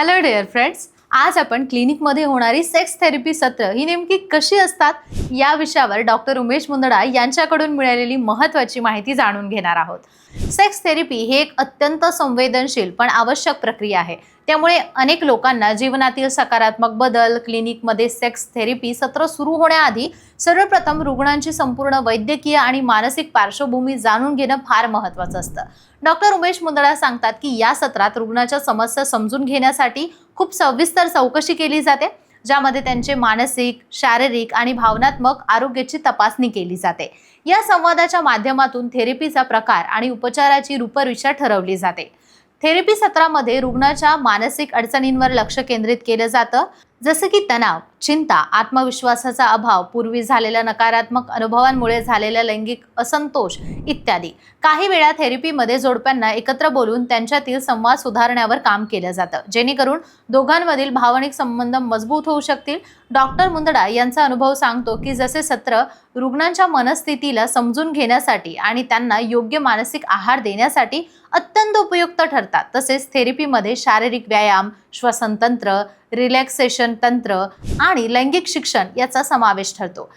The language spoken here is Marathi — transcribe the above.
हॅलो डिअर फ्रेंड्स आज आपण क्लिनिकमध्ये होणारी सेक्स थेरपी सत्र ही नेमकी कशी असतात? या विषयावर डॉक्टर उमेश मुंदडा यांच्याकडून मिळालेली महत्त्वाची माहिती जाणून घेणार आहोत. सेक्स थेरपी ही एक अत्यंत संवेदनशील पण आवश्यक प्रक्रिया आहे. त्यामुळे अनेक लोकांना जीवनातील सकारात्मक बदल क्लिनिकमध्ये सेक्स थेरपी सत्र सुरू होण्याआधी सर्वप्रथम रुग्णांची संपूर्ण वैद्यकीय आणि मानसिक पार्श्वभूमी जाणून घेणं फार महत्त्वाचं असतं. डॉक्टर उमेश मुंदडा सांगतात की या सत्रात रुग्णाच्या समस्या समजून घेण्यासाठी खूप सविस्तर चौकशी केली जाते. ज्यामध्ये त्यांचे मानसिक शारीरिक आणि भावनात्मक आरोग्याची तपासणी केली जाते. या संवादाच्या माध्यमातून थेरपीचा प्रकार आणि उपचाराची रूपरेषा ठरवली जाते. थेरपी सत्रामध्ये रुग्णाच्या मानसिक अडचणींवर लक्ष केंद्रित केलं जातं. जसं की तणाव चिंता आत्मविश्वासाचा अभाव पूर्वी झालेल्या नकारात्मक अनुभवांमुळे झालेला लैंगिक असंतोष इत्यादी. काही वेळा थेरपीमध्ये जोडप्यांना एकत्र बोलून त्यांच्यातील संवाद सुधारण्यावर काम केलं जातं. जेणेकरून दोघांमधील भावनिक संबंध मजबूत होऊ शकतील. डॉक्टर मुंदडा यांचा अनुभव सांगतो की जसे सत्र रुग्णांच्या मनस्थितीला समजून घेण्यासाठी आणि त्यांना योग्य मानसिक आहार देण्यासाठी अत्यंत उपयुक्त ठरतात. तसेच थेरपीमध्ये शारीरिक व्यायाम श्वसनतंत्र रिलॅक्सेशन शिक्षण तंत्र आणि लैंगिक शिक्षण याचा समावेश ठरतो.